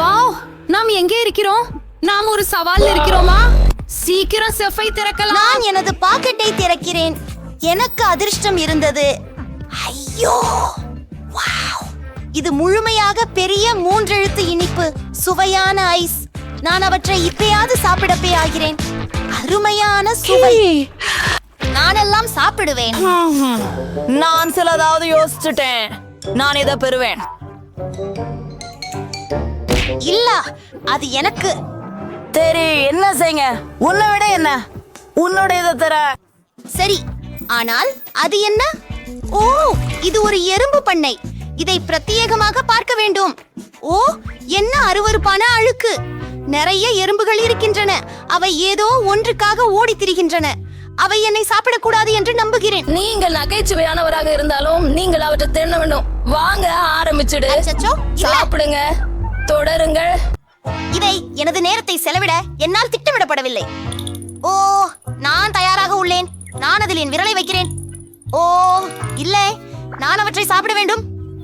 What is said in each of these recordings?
Wow நாம் எங்கே இருக்கிறோம்? நாம் ஒரு சவால்ல இருக்கிறோமா? சீக்கிரம் செஃபை திறக்கலாம். நான் எனது பாக்கெட்டை திறக்கிறேன். எனக்கு அதிர்ஷ்டம் இருந்தது. ஐயோ! வாவ்! இது முழுமையாக பெரிய மூன்றெழுத்து இனிப்பு சுவையான ஐஸ். நான் அவற்றை இப்பயாவது சாப்பிடப்பே ஆகிறேன். அருமையான சுவை. நானெல்லாம் சாப்பிடுவேன். நான் சிலதாவது யோசிச்சுட்டேன். நான் இதை பெறுவேன். இல்ல அது எனக்கு சரி என்ன செய்யுங்க உன்னை விட என்ன? உன்னோட இதை தர. சரி ஆனால் அது என்ன? ஓ இது ஒரு எறும்பு பண்ணை. இதை பிரத்யேகமாக பார்க்க வேண்டும். ஓ என்ன அருவருப்பான அழுக்கு. நிறைய எறும்புகள் இருக்கின்றன. அவை ஏதோ ஒன்றுக்காக ஓடித் திரிகின்றன. அவை என்னை சாப்பிடக்கூடாது என்று நம்புகிறேன். நீங்கள் நகைச்சுவையானவராக இருந்தாலும் நீங்கள் அவற்றை தின்ன வேண்டும். வாங்க ஆரம்பிச்சிடு. சாப்பிடுங்க. தொடருங்கள். இதை எனது நேரத்தை செலவிட என்னால் திட்டமிடப்படவில்லை. ஓ நான் தயாராக உள்ளேன். நான் அதில் என் விரலை வைக்கிறேன். ஓ இல்லை நான் அவற்றை சாப்பிட வேண்டும்.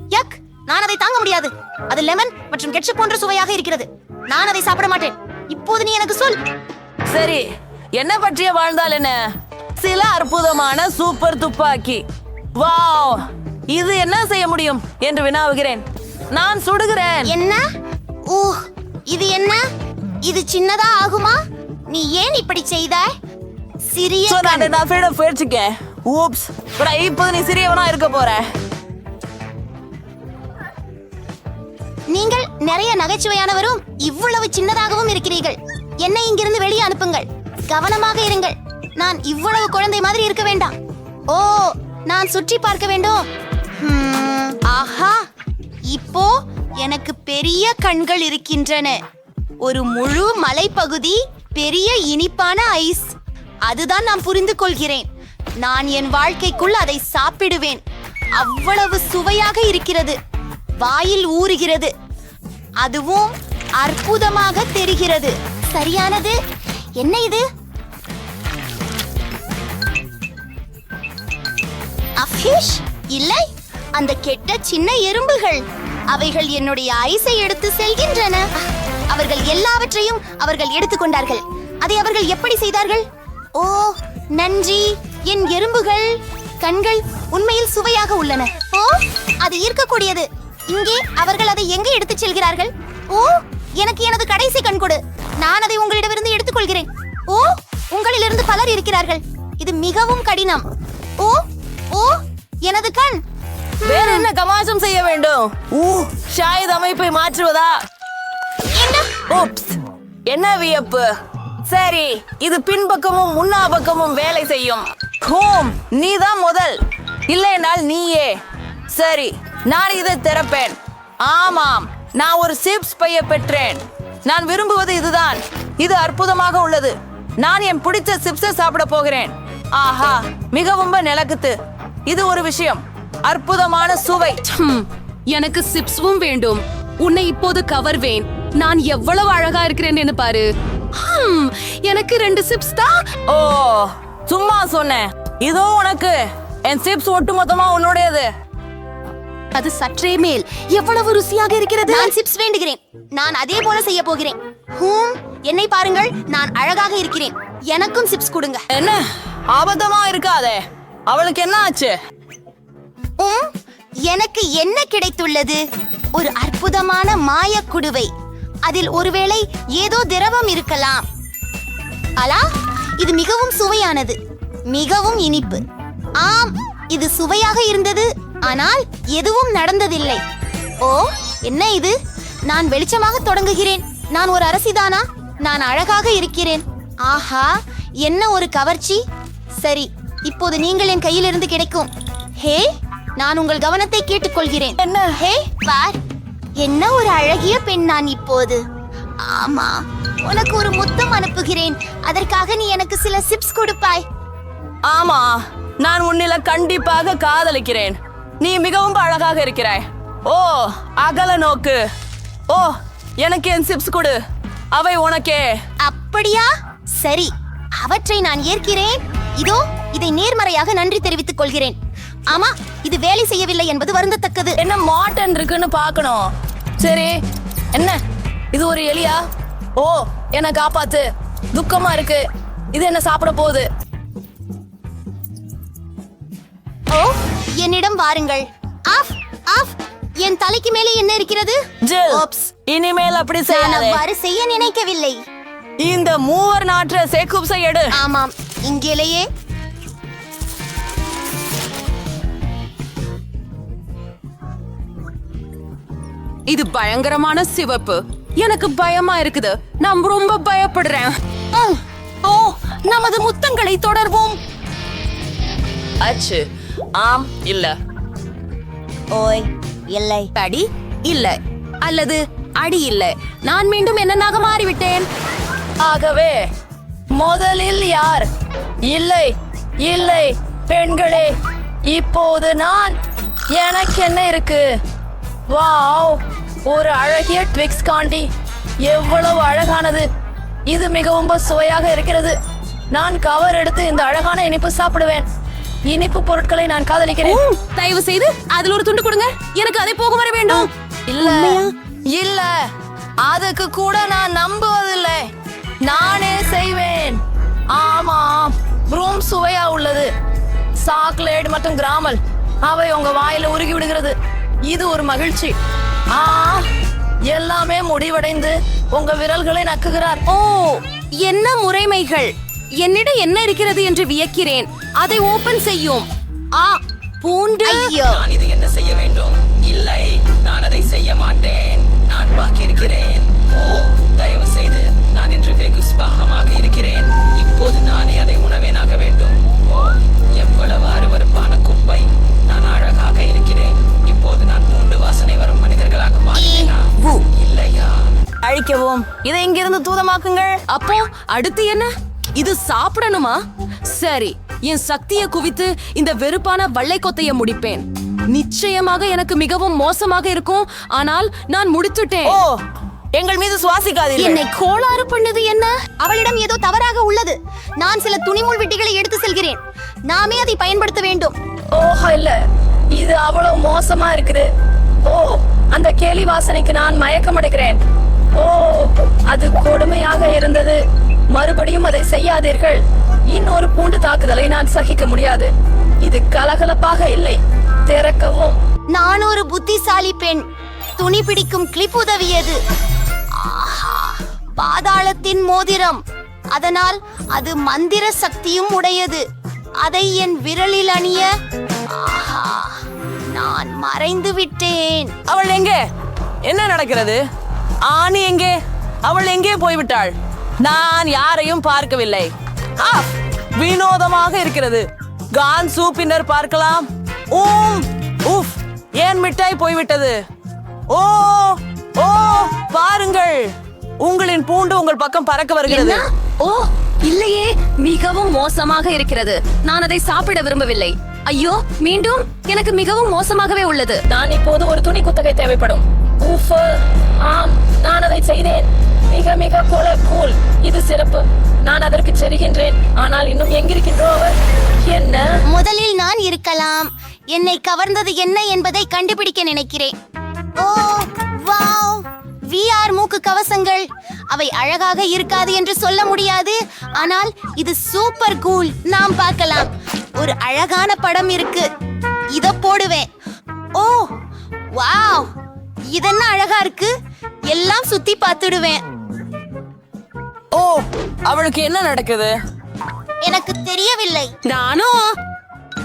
யக் நான் அதை தாங்க முடியாது. அது லெமன் மற்றும் கெட்சப் போன்ற சுவையாக இருக்கிறது. நான் அதை சாப்பிட மாட்டேன். இப்போது நீ எனக்கு சொல். சரி என்ன பற்றிய வாழ்ந்தால் என்ன? சில அற்புதமான சூப்பர் துப்பாக்கி. வாவ் இது என்ன செய்ய முடியும்? என்று வினாவுகிறேன். நான் சுடுகிறேன். என்ன? ஊ இது என்ன? இது சின்னதா ஆகுமா? நீ ஏன் இப்படி செய்தாய்? சிறிய நான். நான் ஃப்ரீடம் போயிடுச்சுக்கேன் ஊப்ஸ் பட் இப்போது நீ சிறியவனா இருக்க போற. நீங்கள் நிறைய நகைச்சுவையானவரும் இவ்வளவு சின்னதாகவும் இருக்கிறீர்கள். என்னை இங்கிருந்து வெளியே அனுப்புங்கள். கவனமாக இருங்கள். நான் இவ்வளவு குழந்தை மாதிரி இருக்க வேண்டாம். ஓ நான் சுற்றி பார்க்க வேண்டும். ஆஹா. இப்போ எனக்கு பெரிய கண்கள் இருக்கின்றன. ஒரு முழு மலைப்பகுதி பெரிய இனிப்பான ஐஸ். அதுதான் நான் புரிந்து கொள்கிறேன். நான் என் வாழ்க்கைக்குள் அதை சாப்பிடுவேன். அவ்வளவு சுவையாக இருக்கிறது. வாயில் ஊறுகிறது. அதுவும் அற்புதமாக தெரிகிறது. சரியானது? என்ன இது? அஃபிஷ் இல்லை. அந்த கெட்ட சின்ன எறும்புகள். அவைகள் என்னுடைய ஐஸை எடுத்து செல்கின்றன. அவர்கள் எல்லாவற்றையும் அவர்கள் எடுத்துக்கொண்டார்கள். அதை அவர்கள் எப்படி செய்தார்கள்? ஓ நன்றி. என் எறும்புகள் கண்கள் உண்மையில் சுவையாக உள்ளன. ஓ அது ஈர்க்கக்கூடியது. இங்கே அவர்கள் அதை எங்கே எடுத்துச் செல்கிறார்கள்? ஓ எனக்கு எனது கடைசி கண் கொடு. நான் அதை உங்களிடமிருந்து எடுத்துக்கொள்கிறேன். ஓ உங்களிலிருந்து பலர் இருக்கிறார்கள். இது மிகவும் கடினம். ஓ ஓ எனது கண். வேற என்ன கமாசம் செய்ய வேண்டும்? ஊ ஷாயித் அமைப்பை மாற்றுவதா? என்ன? வியப்பு? சரி இது பின்பக்கமும் முன்னா பக்கமும் வேலை செய்யும். ஹோம் நீதான் முதல். இல்லைனால் நீயே. சரி நான் இதை திறப்பேன். ஆமாம் நான் ஒரு சிப்ஸ் பைய பெற்றேன். நான் விரும்புவது இதுதான். இது அற்புதமாக உள்ளது. நான் என் பிடிச்ச சிப்ஸை சாப்பிட போகிறேன். ஆஹா மிகவும் நிலக்குத்து. இது ஒரு விஷயம். அற்புதமான சுவை. எனக்கு சிப்ஸும் வேண்டும். உன்னை இப்போது கவர்வேன். நான் எவ்வளவு அழகா இருக்கிறேன் பாரு. ஹம், எனக்கு ரெண்டு சிப்ஸ் தான் ஓ சும்மா சொன்னேன். இதோ உனக்கு. என் சிப்ஸ் ஒட்டுமொத்தமா உன்னுடையது. அது சற்றே மேல். எவ்வளவு ருசியாக இருக்கிறது? நான் சிப்ஸ் வேண்டுகிறேன். நான் அதே போல செய்ய போகிறேன். ஹூம் என்னை பாருங்கள். நான் அழகாக இருக்கிறேன். எனக்கும் சிப்ஸ் கொடுங்க. என்ன? ஆபத்தமா இருக்காதே. அவளுக்கு என்ன ஆச்சு? எனக்கு என்ன கிடைத்துள்ளது? ஒரு அற்புதமான மாயக் குடுவை. அதில் ஒருவேளை ஏதோ திரவம் இருக்கலாம். அலா இது மிகவும் சுவையானது. மிகவும் இனிப்பு. ஆம் இது சுவையாக இருந்தது ஆனால் எதுவும் நடந்ததில்லை. ஓ என்ன இது? நான் வெளிச்சமாக தொடங்குகிறேன். நான் ஒரு அரசிதானா? நான் அழகாக இருக்கிறேன். ஆஹா என்ன ஒரு கவர்ச்சி. சரி இப்போது நீங்கள் என் கையிலிருந்து கிடைக்கும். ஹே நான் உங்கள் கவனத்தை கேட்டுக்கொள்கிறேன். என்ன? ஹே பார். என்ன ஒரு அழகிய பெண் நான் இப்போது? ஆமா உனக்கு ஒரு முத்தம் அனுப்புகிறேன். அதற்காக நீ எனக்கு சில சிப்ஸ் கொடுப்பாய். ஆமா நான் உன்னில கண்டிப்பாக காதலிக்கிறேன். நீ மிகவும் அழகாக இருக்கிறாய். ஓ அகல நோக்கு. ஓ எனக்கு என் சிப்ஸ் கொடு. அவை உனக்கே. அப்படியா? சரி அவற்றை நான் ஏற்கிறேன். இதோ இதை நேர்மறையாக நன்றி தெரிவித்துக் கொள்கிறேன். ஆமா இது வேலை செய்யவில்லை என்பது வருந்தத்தக்கது. என்ன மாட்டன் இருக்குன்னு பார்க்கணும். சரி என்ன? இது ஒரு எலியா? ஓ என்ன காப்பாத்து. துக்கமா இருக்கு. இது என்ன சாப்பிட போகுது? ஓ என்னிடம் வாருங்கள். Of of. என் தலைக்கு மேலே என்ன இருக்கிறது? ஜில். இனிமேல் அப்படி நான் செய்யாதே. அவ்வாறு செய்ய நினைக்கவில்லை. இந்த மூவர் நாற்ற சேக்குப்ஸை எடு. ஆமாம் இங்கேலேயே. இது பயங்கரமான சிவப்பு. எனக்கு பயமா இருக்குது. நான் ரொம்ப பயப்படுறேன். ஓ நமது முத்தங்களை தொடர்வோம். அச்சு ஆம் இல்ல. ஓய் இல்லை. அடி இல்ல. அல்லது அடி இல்ல. நான் மீண்டும் என்னனாக மாறிவிட்டேன்? ஆகவே முதலில் யார்? இல்லை இல்லை. பெண்களே இப்போது நான் எனக்கு என்ன இருக்கு? வாவ் ஒரு அழகிய ட்விக்ஸ் காண்டி. எவ்வளவு அழகானது. இது மிகவும் சுவையாக இருக்கிறது. நான் கவர் எடுத்து இந்த அழகான இனிப்பு சாப்பிடுவேன். இனிப்பு பொருட்களை நான் காதலிக்கிறேன். தயவு செய்து அதுல ஒரு துண்டு கொடுங்க. எனக்கு அதை போக வர வேண்டும். இல்ல. இல்ல. அதுக்கு கூட நான் நம்புவதில்லை. நானே செய்வேன். ஆமாம் ப்ரூம் சுவையா உள்ளது. சாக்லேட் மற்றும் கிராமல் அவை உங்க வாயில உருகி விடுகிறது. இது ஒரு மகிழ்ச்சி. ஆ எல்லாமே முடிவடைந்து உங்க விரல்களை நக்குகிறார். ஓ என்ன முறைமைகள்? என்னிடம் என்ன இருக்கிறது என்று வியக்கிறேன். அதை ஓபன் செய்யும். ஆ பூண்டு. ஐயோ. நான் இது என்ன செய்ய வேண்டும்? இல்லை நான் அதை செய்ய மாட்டேன். நான் பாக்கி இருக்கிறேன் ஓ தயவு செய்து நான் இன்று வெகு ஸ்பாகமாக இருக்கிறேன். இப்போது நானே அதை உணவேனாக வேண்டும். ஓ எவ்வளவு அருவருப்பான குப்பை. பூண்டு வாசனை வரும் மனிதர்களாக இல்லையா? அழிக்கவும். இதை இங்கிருந்து தூதமாக்குங்கள். அப்போ அடுத்து என்ன? இது சாப்பிடணுமா? சரி என் சக்தியை குவித்து இந்த வெறுப்பான வள்ளை கொத்தைய முடிப்பேன். நிச்சயமாக எனக்கு மிகவும் மோசமாக இருக்கும். ஆனால் நான் முடித்துட்டேன். ஓ எங்கள் மீது சுவாசிக்காதீர்கள். என்னை கோளாறு பண்ணது என்ன? அவளிடம் ஏதோ தவறாக உள்ளது. நான் சில துணிமுள் வெட்டிகளை எடுத்து செல்கிறேன். நாமே அதை பயன்படுத்த வேண்டும். ஓஹோ இல்ல. இது அவ்வளவு மோசமா இருக்குது. ஓ அந்த கேலி வாசனைக்கு நான் மயக்கம் அடைகிறேன் ஓ அது கொடுமையாக இருந்தது. மறுபடியும் அதை செய்யாதீர்கள். இன்னொரு பூண்டு தாக்குதலை நான் சகிக்க முடியாது. இது கலகலப்பாக இல்லை. திறக்கவும். நான் ஒரு புத்திசாலி பெண். துணி பிடிக்கும் கிளிப் உதவியது. பாதாளத்தின் மோதிரம். அதனால் அது மந்திர சக்தியும் உடையது. அதை என் விரலில் அணிய மறைந்து விட்டேன். அவள் எங்கே? என்ன நடக்கிறது? ஆணி எங்கே? அவள் எங்கே போய்விட்டாள்? நான் யாரையும் பார்க்கவில்லை. வினோதமாக இருக்கிறது. கான்சு பின்னர் பார்க்கலாம். ஊம் உஃப் ஏன் மிட்டாய் போய்விட்டது? ஓ ஓ பாருங்கள். உங்களின் பூண்டு உங்கள் பக்கம் பறக்க வருகிறது. ஓ இல்லையே. மிகவும் மோசமாக இருக்கிறது. நான் அதை சாப்பிட விரும்பவில்லை. ஐயோ மீண்டும் எனக்கு மிகவும் மோசமாகவே உள்ளது. நான் இப்போது ஒரு துணி குத்தகை தேவைப்படும். ஆம் நான் அதை செய்தேன். மிக மிக கோல கூல் இது சிறப்பு. நான் அதற்கு செல்கின்றேன். ஆனால் இன்னும் எங்கிருக்கின்றோ அவர்? என்ன? முதலில் நான் இருக்கலாம். என்னை கவர்ந்தது என்ன என்பதை கண்டுபிடிக்க நினைக்கிறேன். ஓ வாவ். விஆர் மூக்கு கவசங்கள். அவை அழகாக இருக்காது என்று சொல்ல முடியாது. ஆனால் இது சூப்பர் கூல் நாம் பார்க்கலாம். ஒரு அழகான படம் இருக்கு. இத போடுவேன். Oh wow. இதென்ன அழகா இருக்கு? எல்லாம் சுத்தி பார்த்துடுவேன். ஓ அவளுக்கு என்ன நடக்குது? எனக்கு தெரியவில்லை. நானும்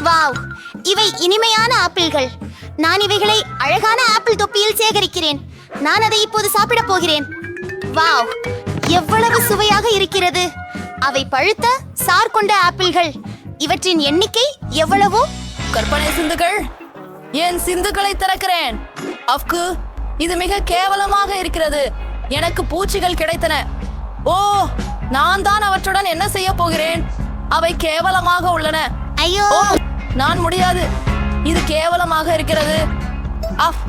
வாவ் இவை இனிமையான ஆப்பிள்கள். நான் இவைகளை அழகான ஆப்பிள் தொப்பியில் சேகரிக்கிறேன். நான் அதை இப்போது சாப்பிடப் போகிறேன். வாவ் எவ்வளவு சுவையாக இருக்கிறது. அவை பழுத்த சார் கொண்ட ஆப்பிள்கள். இவற்றின் எண்ணிக்கை எவ்வளவோ? கற்பனை சிந்துகள் என் சிந்துகளை திறக்கிறேன். அஃப்கு இது மிக கேவலமாக இருக்கிறது. எனக்கு பூச்சிகள் கிடைத்தன. ஓ நான் தான் அவற்றுடன் என்ன செய்ய போகிறேன்? அவை கேவலமாக உள்ளன. ஐயோ! நான் முடியாது. இது கேவலமாக இருக்கிறது. அஃப்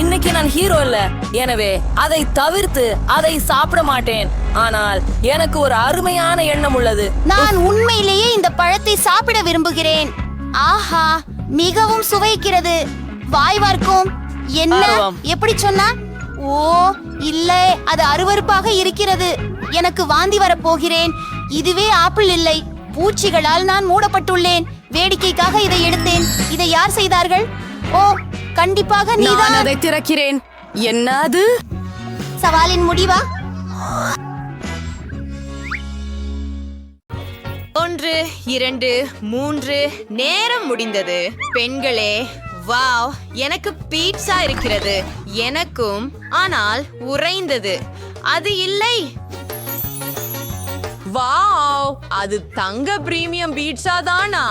இன்னைக்கு நான் ஹீரோ இல்ல. எனவே அதை தவிர்த்து அதை சாப்பிட மாட்டேன். ஆனால் எனக்கு ஒரு அருமையான எண்ணம் உள்ளது. நான் உண்மையிலேயே இந்த பழத்தை சாப்பிட விரும்புகிறேன். ஆஹா மிகவும் சுவைக்கிறது. வாய் வார்க்கும். என்ன. எப்படி சொன்னா? ஓ இல்ல அது அருவருப்பாக இருக்கிறது. எனக்கு வாந்தி வரப் போகிறேன். இதுவே ஆப்பிள் இல்லை. பூச்சிகளால் நான் மூடப்பட்டுள்ளேன். வேடிக்கைக்காக இதை எடுத்தேன். இதை யார் செய்தார்கள்? ஓ கண்டிப்பாக நான் நீதான் அதை திறக்கிறேன். என்னது? சவாலின் முடிவா? ஒன்று இரண்டு மூன்று நேரம் முடிந்தது. பெண்களே வாவ் எனக்கு பீட்சா இருக்கிறது. எனக்கும் ஆனால் உறைந்தது. அது இல்லை. வாவ் அது தங்க பிரீமியம் பீட்சா தானா?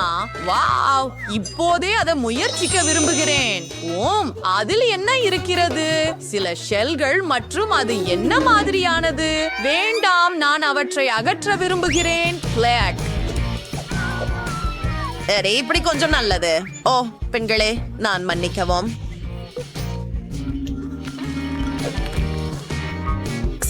வாவ் இப்போதே அதை முயற்சிக்க விரும்புகிறேன். ஓம் அதில் என்ன இருக்கிறது? சில ஷெல்கள் மற்றும் அது என்ன மாதிரியானது? வேண்டாம் நான் அவற்றை அகற்ற விரும்புகிறேன். கிளாக் சரி இப்படி கொஞ்சம் நல்லது. ஓ பெண்களே நான் மன்னிக்கவும்.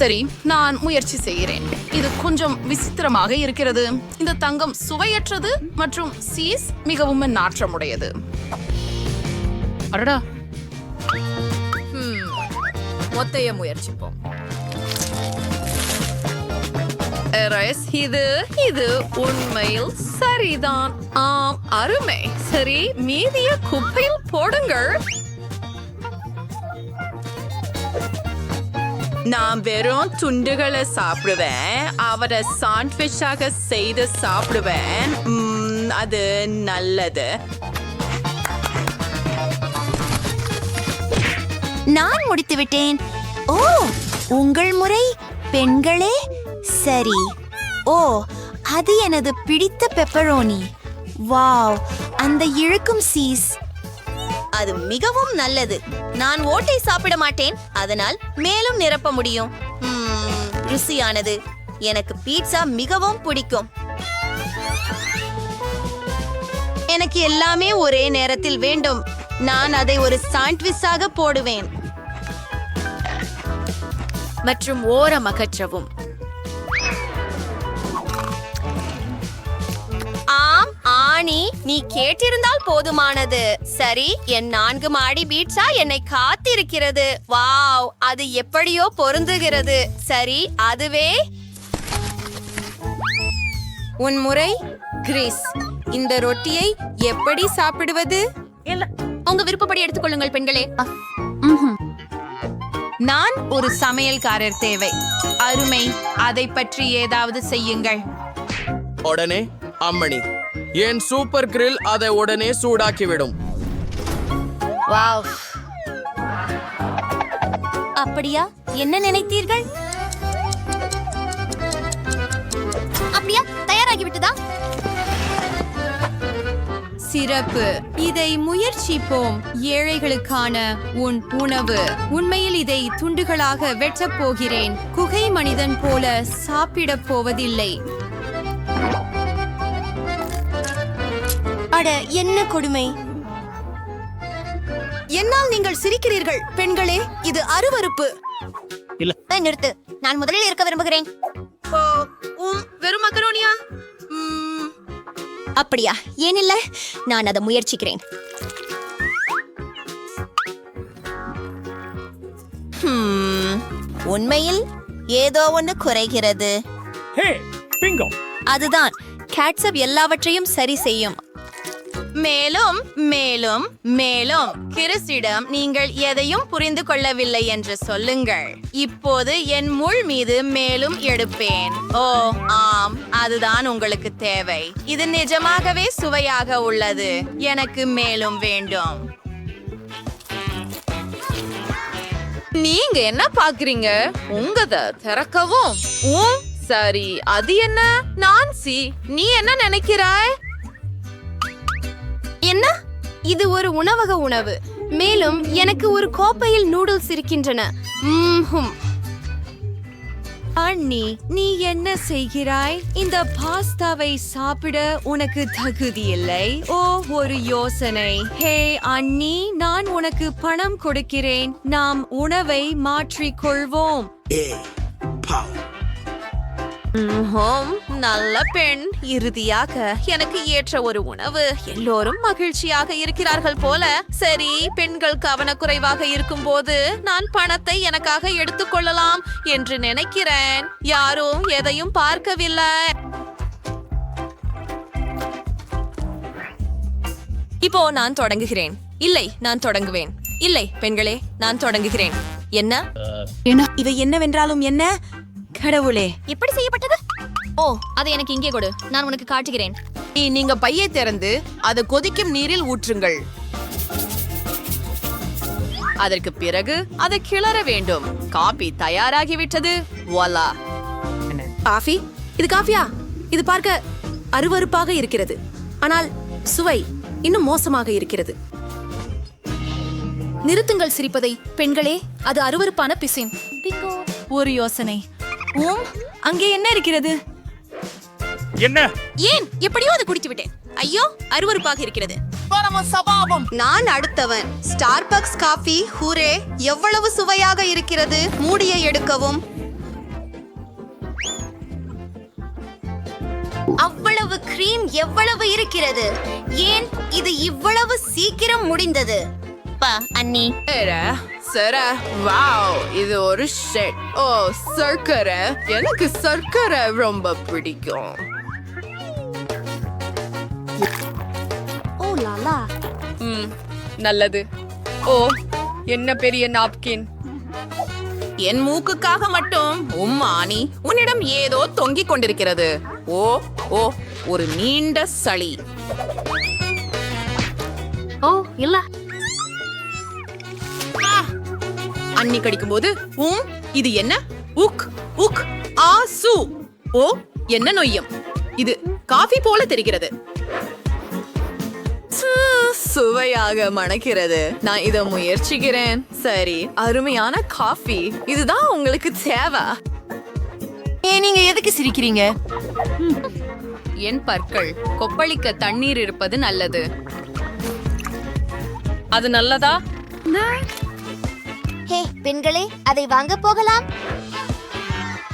சரி நான் முயற்சி செய்கிறேன். இது கொஞ்சம் விசித்திரமாக இருக்கிறது. இந்த தங்கம் சுவையற்றது மற்றும் சீஸ் மிகவும் நாற்றமுடையது. அடடா. மொத்தைய முயற்சிப்போம். இது இது உண்மையில் சரிதான். ஆம் அருமை. சரி மீதிய குப்பையில் போடுங்கள். நான் வெறும் துண்டுகளை சாப்பிடுவேன் அவரை சாண்ட்விச்சாக செய்து சாப்பிடுவேன். அது நல்லது. நான் முடித்து விட்டேன். ஓ உங்கள் முறை பெண்களே? சரி. ஓ அது எனது பிடித்த பெப்பரோனி. வாவ் அந்த இழுக்கும் சீஸ். அது மிகவும் நல்லது. நான் ஓட்டை சாப்பிட மாட்டேன். அதனால் மேலும் நிரப்ப முடியும். ருசியானது. எனக்கு பீட்சா மிகவும் பிடிக்கும். எனக்கு எல்லாமே ஒரே நேரத்தில் வேண்டும். நான் அதை ஒரு சாண்ட்விச்சாக போடுவேன். மற்றும் ஓரம் அகற்றவும் ஆணி நீ கேட்டிருந்தால் போதுமானது. சரி என் நான்கு மாடி பீட்சா என்னை காத்திருக்கிறது. வாவ் அது எப்படியோ பொருந்துகிறது. சரி அதுவே. உன் முறை கிறிஸ். இந்த ரொட்டியை எப்படி சாப்பிடுவது? உங்க விருப்பப்படி எடுத்துக்கொள்ளுங்கள் பெண்களே. நான் ஒரு சமையல்காரர் தேவை. அருமை அதை பற்றி ஏதாவது செய்யுங்கள். உடனே அம்மணி. என் சூப்பர் கிரில் அதை உடனே சூடாக்கிவிடும். வாவ். அப்படியா? என்ன நினைத்தீர்கள்? அப்படியா? தயாராகி விட்டதா சிறப்பு. இதை முயற்சிப்போம். ஏழைகளுக்கான உன் உணவு. உண்மையில் இதை துண்டுகளாக வெட்டப் போகிறேன். குகை மனிதன் போல சாப்பிடப் போவதில்லை. அட என்ன கொடுமை? என்னால் நீங்கள் சிரிக்கிறீர்கள் பெண்களே. இது அருவருப்பு. நிறுத்து. நான் முதலில் இருக்க விரும்புகிறேன். வெறும் மக்கரோனியா அப்படியா? ஏனில்ல நான் அதை முயற்சிக்கிறேன். உண்மையில் ஏதோ ஒன்று குறைகிறது. அதுதான். கேட்சப் எல்லாவற்றையும் சரி செய்யும். மேலும் மேலும் மேலும். கிறிஸிடம் நீங்கள் எதையும் புரிந்து கொள்ளவில்லை என்று சொல்லுங்கள். இப்போது என் முள் மீது மேலும் எடுப்பேன். ஓ ஆம் அதுதான் உங்களுக்கு தேவை. இது நிஜமாகவே சுவையாக உள்ளது. எனக்கு மேலும் வேண்டும். நீங்க என்ன பாக்குறீங்க உங்கத திறக்கவும். சரி அது என்ன? நான்சி நீ என்ன நினைக்கிறாய்? என்ன? இது ஒரு உணவக உணவு. மேலும் எனக்கு ஒரு கோப்பையில் நூடுல்ஸ் இருக்கின்றன. அண்ணி நீ என்ன செய்கிறாய்? இந்த பாஸ்தாவை சாப்பிட உனக்கு தகுதி இல்லை. ஓ ஒரு யோசனை. ஹே அண்ணி நான் உனக்கு பணம் கொடுக்கிறேன். நாம் உணவை மாற்றிக் கொள்வோம் நல்ல பெண். இறுதியாக எனக்கு ஏற்ற ஒரு உணவு. எல்லோரும் மகிழ்ச்சியாக இருக்கிறார்கள் போல. சரி பெண்கள் கவனக்குறைவாக இருக்கும்போது நான் பணத்தை எனக்காக எடுத்துக்கொள்ளலாம் என்று நினைக்கிறேன். யாரும் எதையும் பார்க்கவில்லை. இப்போ நான் தொடங்குகிறேன். இல்லை நான் தொடங்குவேன். இல்லை பெண்களே நான் தொடங்குகிறேன். என்ன? இவை என்னவென்றாலும் என்ன? கடவுளே. எப்படி செய்யப்பட்டது? ஓ அதை எனக்கு இங்கே கொடு. நான் உனக்கு காட்டுகிறேன். நீ- நீங்க பையை திறந்து அதை கொதிக்கும் நீரில் ஊற்றுங்கள். அதற்கு பிறகு அதை கிளற வேண்டும். காபி தயாராகிவிட்டது. வாலா காஃபி? இது காஃபியா? இது பார்க்க அருவருப்பாக இருக்கிறது. ஆனால் சுவை இன்னும் மோசமாக இருக்கிறது. நிறுத்துங்கள் சிரிப்பதை. பெண்களே அது அருவருப்பான பிசின். ஒரு யோசனை. ஓம் அங்கே என்ன இருக்கிறது? என்ன? ஏன் எப்படியோ அதை குடித்து விட்டேன். ஐயோ அருவருப்பாக இருக்கிறது. நான் அடுத்தவன். ஸ்டார்பக்ஸ் காஃபி ஹூரே எவ்வளவு சுவையாக இருக்கிறது? மூடியை எடுக்கவும். அவ்வளவு கிரீம் எவ்வளவு இருக்கிறது? ஏன் இது இவ்வளவு சீக்கிரம் முடிந்தது? பா அண்ணி. சர வாவ் இது ஒரு ஷெட். ஓ சர்க்கரை. எனக்கு சர்க்கரை ரொம்ப பிடிக்கும். ஓ லாலா. நல்லது. ஓ என்ன பெரிய நாப்கின். என் மூக்குக்காக மட்டும் உம்மானி உன்னிடம் ஏதோ தொங்கிக் கொண்டிருக்கிறது. ஓ ஓ ஒரு நீண்ட சளி. ஓ இல்ல. அன்னி கடிக்கும்போது உம் இது என்ன? உக் உக் ஆ சு. ஓ என்ன நொய்யம்? இது காஃபி போல தெரிகிறது. சு, சுவையாக மணக்கிறது. நான் இதை முயற்சிக்கிறேன். சரி அருமையான காஃபி. இதுதான் உங்களுக்கு தேவை. ஏன் நீங்க எதுக்கு சிரிக்கிறீங்க? என் பற்கள் கொப்பளிக்க தண்ணீர் இருப்பது நல்லது. அது நல்லதா? ஹே பெண்களே அதை வாங்க போகலாம்.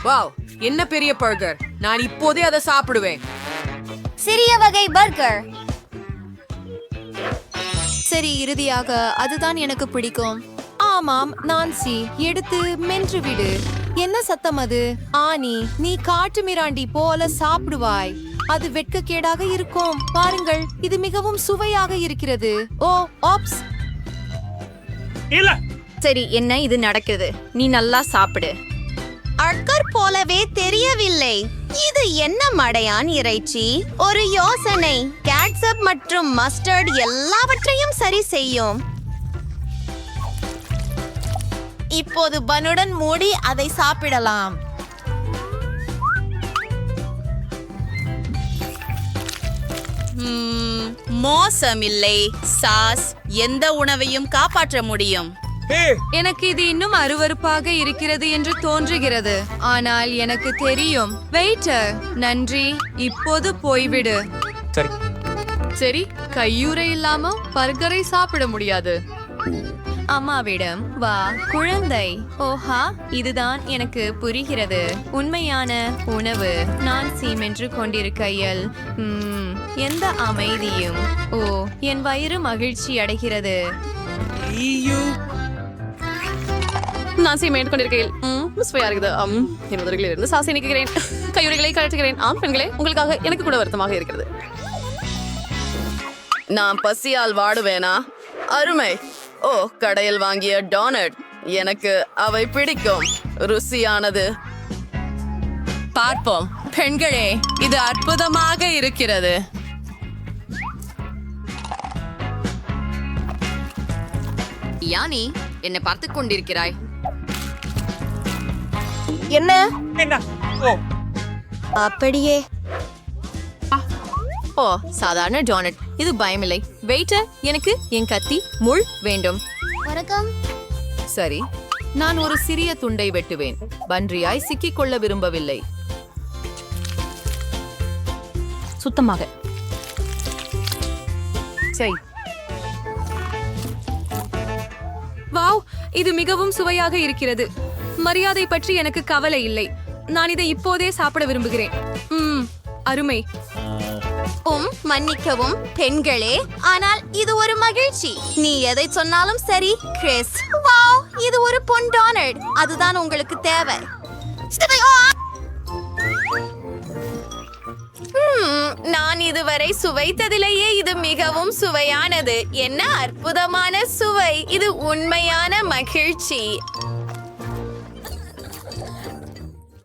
வாவ் என்ன பெரிய பர்கர். நான் இப்போதே அதை சாப்பிடுவேன். சிறிய வகை பர்கர். சரி இறுதியாக அதுதான் எனக்கு பிடிக்கும். ஆமாம் நான்சி எடுத்து மென்று விடு. என்ன சத்தம் அது? ஆனி நீ காட்டு மிராண்டி போல சாப்பிடுவாய். அது வெட்கக்கேடாக இருக்கும். பாருங்கள் இது மிகவும் சுவையாக இருக்கிறது. ஓ ஆப்ஸ் இல்ல சரி என்ன இது நடக்குது? நீ நல்லா சாப்பிடு. அட்கர் போலவே தெரியவில்லை. இது என்ன மடையான் இறைச்சி? ஒரு யோசனை. கேட்சப் மற்றும் மஸ்டர்ட் எல்லாவற்றையும் சரி செய்யும். இப்போது பனுடன் மூடி அதை சாப்பிடலாம். மோசமில்லை. சாஸ் எந்த உணவையும் காப்பாற்ற முடியும். எனக்கு இது இன்னும் அருவருப்பாக இருக்கிறது என்று தோன்றுகிறது. ஆனால் எனக்கு தெரியும். வெயிட்டர் நன்றி. இப்போது போய்விடு. சரி. சரி கையூரை இல்லாம பர்கரை சாப்பிட முடியாது. அம்மாவிடம் வா குழந்தை. ஓஹா இதுதான் எனக்கு புரிகிறது. உண்மையான உணவு. நான் சீமென்று கொண்டிருக்கையில் ம், எந்த அமைதியும். ஓ என் வயிறு மகிழ்ச்சி அடைகிறது. சாசியை மேற்கொண்டிருக்கையில். சுவையா இருக்குது. ஆம் என் உதடுகளில் இருந்து சாசை நிற்கிறேன் கையுறைகளை கழற்றுகிறேன். ஆம் பெண்களே உங்களுக்காக எனக்கு கூட வருத்தமாக இருக்கிறது. நான் பசியால் வாடுவேனா? அருமை. ஓ கடையில் வாங்கிய டோனட். எனக்கு அவை பிடிக்கும். ருசியானது. பார்ப்போம். பெண்களே இது அற்புதமாக இருக்கிறது. யானி என்னை பார்த்து கொண்டிருக்கிறாய். என்ன? என்ன ஓ. அப்படியே. ஓ சாதாரண டோனட். இது பயமில்லை. வெயிட்டர் எனக்கு என் கத்தி முள் வேண்டும். வணக்கம். சரி. நான் ஒரு சிறிய துண்டை வெட்டுவேன். பன்றியாய் சிக்கிக் கொள்ள விரும்பவில்லை. சுத்தமாக. சரி. வாவ் இது மிகவும் சுவையாக இருக்கிறது. மரியாதை பற்றி எனக்கு கவலை இல்லை. நான் இதை இப்போதே சாப்பிட விரும்புகிறேன். ம் அருமை. உம் மன்னிக்கவும் பெண்களே. ஆனால் இது ஒரு மகிழ்ச்சி. நீ எதை சொன்னாலும் சரி கிறிஸ். வாவ் இது ஒரு பொன் டொனல்ட் அதுதான் உங்களுக்கு தேவை. நான் இதுவரை சுவைத்ததிலேயே இது மிகவும் சுவையானது. என்ன அற்புதமான சுவை. இது உண்மையான மகிழ்ச்சி.